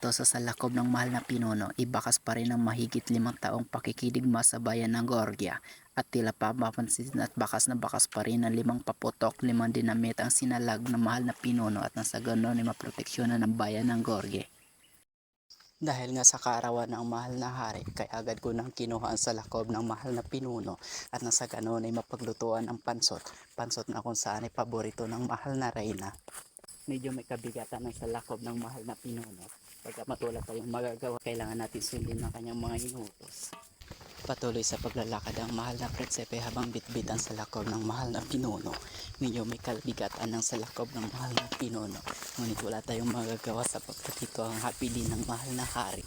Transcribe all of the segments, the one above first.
Sa salakob ng mahal na pinuno, ibakas pa rin ang mahigit limang taong pakikidigma sa bayan ng Georgia at tila pa mapansin at bakas na bakas pa rin ang limang paputok, limang dinamit ang sinalag ng mahal na pinuno at nasa ganon ay maproteksyonan ng bayan ng Georgia. Dahil nga sa kaarawan ng mahal na hari, kaya agad ko nang kinuha ang salakob ng mahal na pinuno at nasa ganon ay mapaglutuan ang pansot. Pansot na kung saan ay paborito ng mahal na reyna. Medyo may kabigatan ng salakob ng mahal na pinuno. Pagka matulad tayong magagawa, kailangan natin sundin ang kanyang mga inutos. Patuloy sa paglalakad ang mahal na prinsepe habang bitbit ang salakob ng mahal na pinuno. Medyo may kalbigatan ng salakob ng mahal na pinuno. Ngunit wala tayong magagawa sapagkat ito ang hapili ng mahal na hari.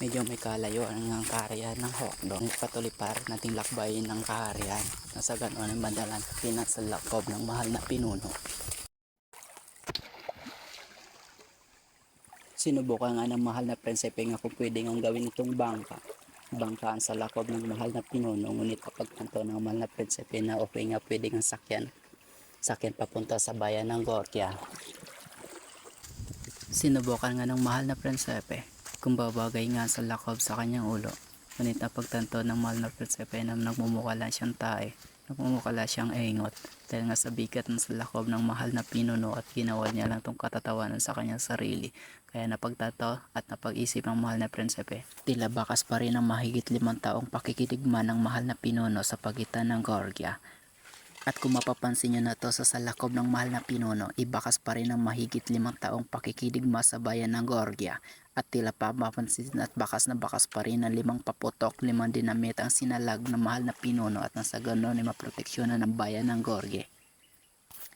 Medyo may kalayuan ng kaharian ng Hokdong. Patuloy pa rin nating lakbayin ng kaharian. Nasa ganoon ay madalang kapinan sa lakob ng mahal na pinuno. Sinubukan nga ng mahal na prinsepe nga kung pwede nga gawin itong bangka. Bangkaan sa lakob ng mahal na pinuno. Ngunit kapag tanto ng mahal na prinsepe na okay nga pwede nga sakyan. Sakyan papunta sa bayan ng Gorkia. Sinubukan nga ng mahal na prinsepe kung babagay nga sa lakob sa kanyang ulo. Ngunit napagtanto ng mahal na prinsepe na nagmumukala siyang tae. Nagmumukala siyang engot dahil nga sa bigat ng sa lakob ng mahal na pinuno at ginawa niya lang tong katatawanan sa kanyang sarili. Kaya napagtato at napag-isip ng mahal na prinsepe. Tila bakas pa rin ang mahigit limang taong pakikidigma ng mahal na pinuno sa pagitan ng Georgia. At kung mapapansin nyo na to sa salakob ng mahal na pinuno, ibakas pa rin ang mahigit limang taong pakikidigma sa bayan ng Georgia. At tila pa mapansin at bakas na bakas pa rin ang limang paputok, limang dinamit ang sinalag ng mahal na pinuno at nasa ganon ay maproteksyonan ng bayan ng Georgia.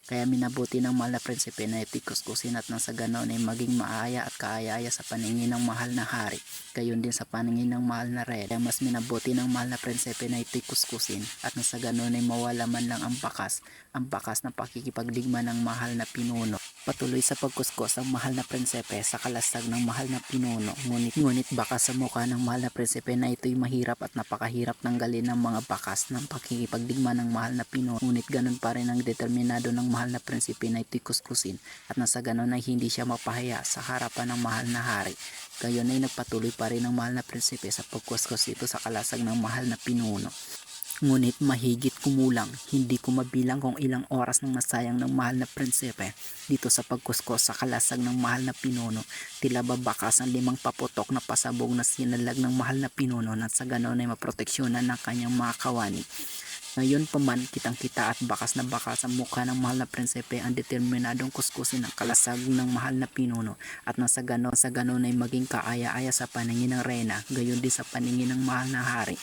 Kaya minabuti ng mahal na prinsipe na ipikuskusin at nang sa ganon ay maging maaya at kaaya-aya sa paningin ng mahal na hari. Gayon din sa paningin ng mahal na rey. Kaya mas minabuti ng mahal na prinsipe na ipikuskusin at nang sa ganon ay mawala man lang ang bakas. Ang bakas ng pakikipagdigma ng mahal na pinuno. Patuloy sa pagkuskus ang mahal na prinsipe sa kalasag ng mahal na pinuno. Ngunit, ngunit bakas sa mukha ng mahal na prinsipe na ito'y mahirap at napakahirap tanggalin ng mga bakas ng pakikipagdigma ng mahal na pinuno. Ngunit ganun pa rin ang determinado ng mahal na prinsipe na ito'y kuskusin at nasa ganon ay hindi siya mapahaya sa harapan ng mahal na hari. Gayon ay nagpatuloy pa rin ang mahal na prinsipe sa pagkuskus ito sa kalasag ng mahal na pinuno. Ngunit mahigit kumulang, hindi ko mabilang kung ilang oras nang nasayang ng mahal na prinsipe dito sa pagkuskos sa kalasag ng mahal na pinuno. Tila babakas ang limang paputok na pasabog na sinalag ng mahal na pinuno na sa ganon ay maproteksyonan ng kanyang mga kawani. Ngayon pa man kitang kita at bakas na bakas ang mukha ng mahal na prinsipe ang determinadong kuskusin ng kalasag ng mahal na pinuno at nasa ganon sa ganon ay maging kaaya-aya sa paningin ng reyna gayon din sa paningin ng mahal na hari